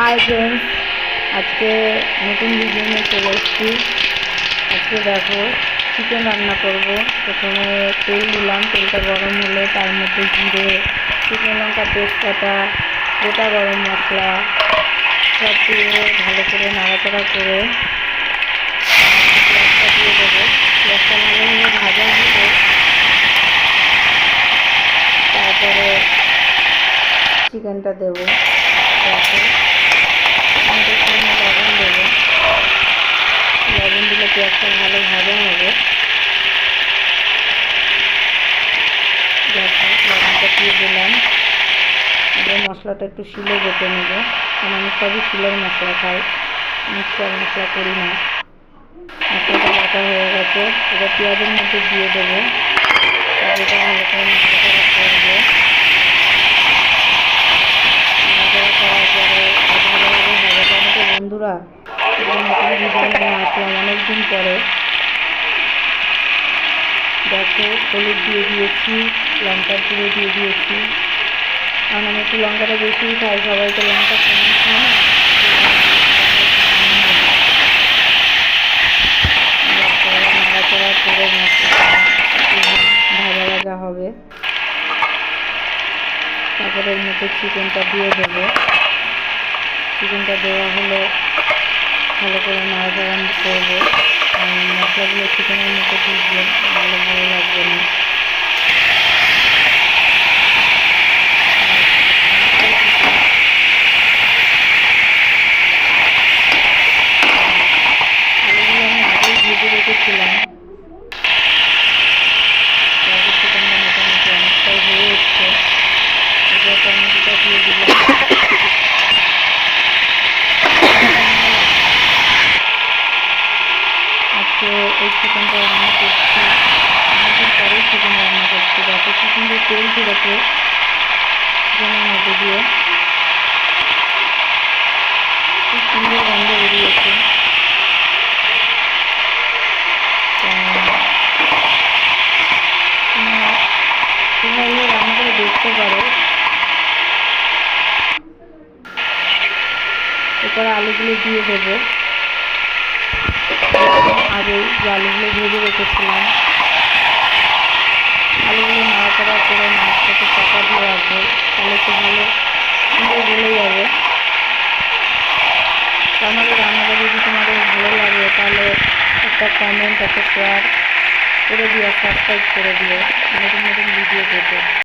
Hi friends আজকে নতুন নিয়ে চলে এসেছি। আজকে দেখো চিকেন রান্না করব। প্রথমে তেল দিলাম। তেলটা গরম হলে তার মধ্যে জিরে শুকনো লঙ্কা তেজপাতা, গোটা গরম মশলা, সব দিয়ে ভালো করে নাড়াচাড়া করে পেঁয়াজটা দিয়ে দেবো। পেঁয়াজটা ভালোভাবে ভাজা হবে তারপরে চিকেনটা দেবো দেখো আমি তো এখানে লবণ দেবো লবণ দিলে পেঁয়াজটা ভালো ভাজা হবে দেখো লবণটা দিয়ে দিলাম। এবার মশলাটা একটু শিলে বেটে নেব। কারণ আমি সবই শিলের মশলা খাই। মিক্সচার মশলা করি না। মশলাটা বাটা হয়ে গেছে। এবার পেঁয়াজের মধ্যে দিয়ে দেবো। বন্ধুরা আসলাম অনেকদিন পরে। দেখো, হলুদ দিয়ে দিয়েছি। লঙ্কার গুঁড়ো দিয়ে দিয়েছি। কারণ আমি একটু লঙ্কাটা বেশিই খাই, সবাই তো লঙ্কা কম করে ভাজা ভাজা হবে। তারপরে মধ্যে চিকেনটা দিয়ে দেবো। চিকেনটা দেওয়া হলে ভালো করে নাড়াচাড়া করব। মশলাগুলো চিকেনের মধ্যে ঢুকবে ভালো ভালো লাগবে না আলুগুলো আমি আগেই ভেজে রেখেছিলাম তারপর চিকেনটা মোটামুটি অনেকটাই হয়ে এসছে এবার টমেটোটা দিয়ে দিলাম আজকে এই চিকেনটা রান্না করছি অনেকদিন পরেই চিকেন রান্না করছি দেখো কি সুন্দর তেল ছেড়েছে চিকেনের মধ্যে দিয়ে খুব সুন্দর গন্ধ বেরিয়েছে দেখতে পারো এরপরে আলুগুলো দিয়ে দেবো। যে আলুগুলো ভেজে রেখেছিলাম। আলুগুলো নাড়াচাড়া করে মাছটাকে চাপা দিয়ে রাখব। তাহলে তো ভালো সুন্দর গলে যাবে। এই রান্নাটা যদি তোমাদের ভালো লাগে, তাহলে একটা কমেন্ট একটা শেয়ার করে দিও সাবস্ক্রাইব করে দিও। নতুন নতুন ভিডিও পেতে।